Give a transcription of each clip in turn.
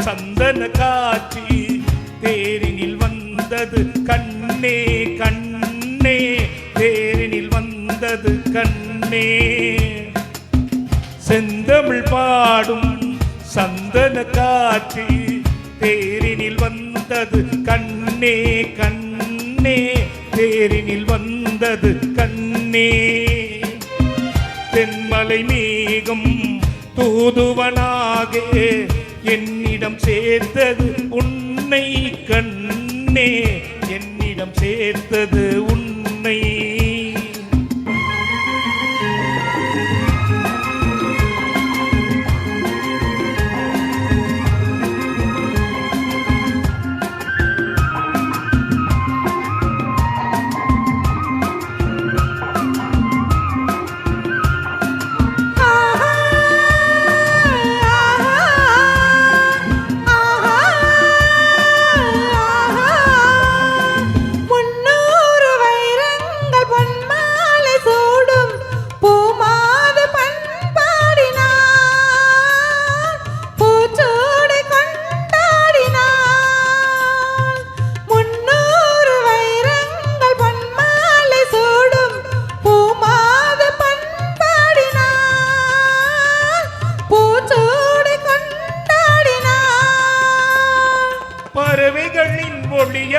சந்தன காட்சி தேரினில் வந்தது கண்ணே கண்ணே. தேரினில் வந்தது கண்ணே. செந்தமிழ் பாடும் சந்தன காட்சி தேரினில் வந்தது கண்ணே கண்ணே. தேரினில் வந்தது கண்ணே. தென்மலை மேகம் தூதுவனாகே என்னிடம் சேர்த்தது உன்னை கண்ணே. என்னிடம் சேர்த்தது உன்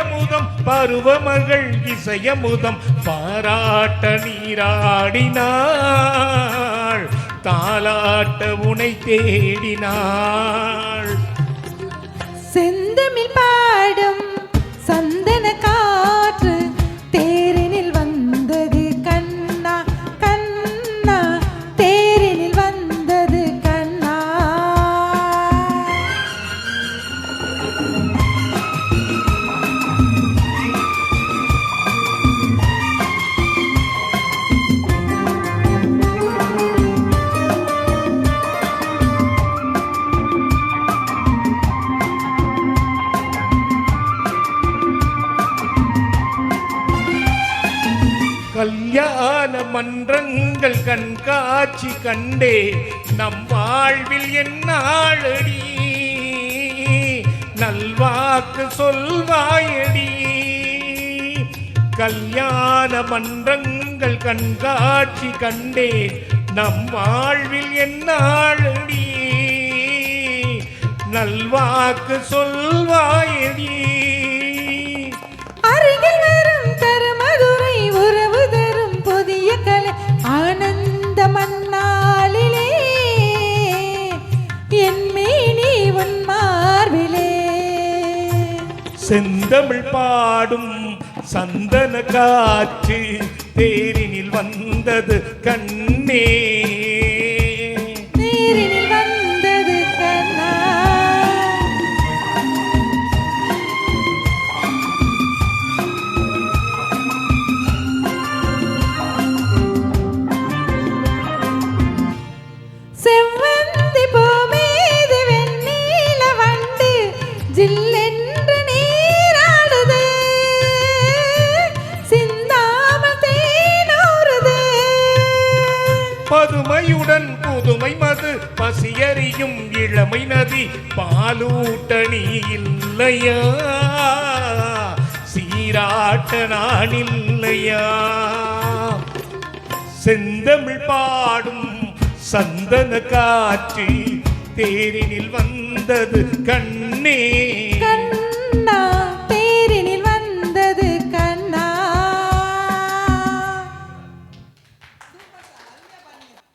ஒளியமுதம் பருவமகள் இசையமுதம் பாராட்ட நீராடினாள் தாலாட்ட உனை தேடினாள். செந்தமிழ் பாடும் சந்த கல்யாண மன்றங்கள் கண்காட்சி கண்டே நம் வாழ்வில் என்னாளடி? நல்வாக்கு சொல்வாயடி? கல்யாண மன்றங்கள் கண்காட்சி கண்டே நம் வாழ்வில் என்னாளடி? நல்வாக்கு சொல்வாயடி? செந்தமிழ் பாடும் சந்தன காற்று தேரினில் வந்தது கண்ணே. பதுமையுடன் புதுமை மது பசியறியும் இளமை நதி பாலூட்டணி இல்லையா? சீராட்ட நான் இல்லையா? செந்தமிழ் பாடும் சந்தன காற்று தேரினில் வந்தது கண்ணே.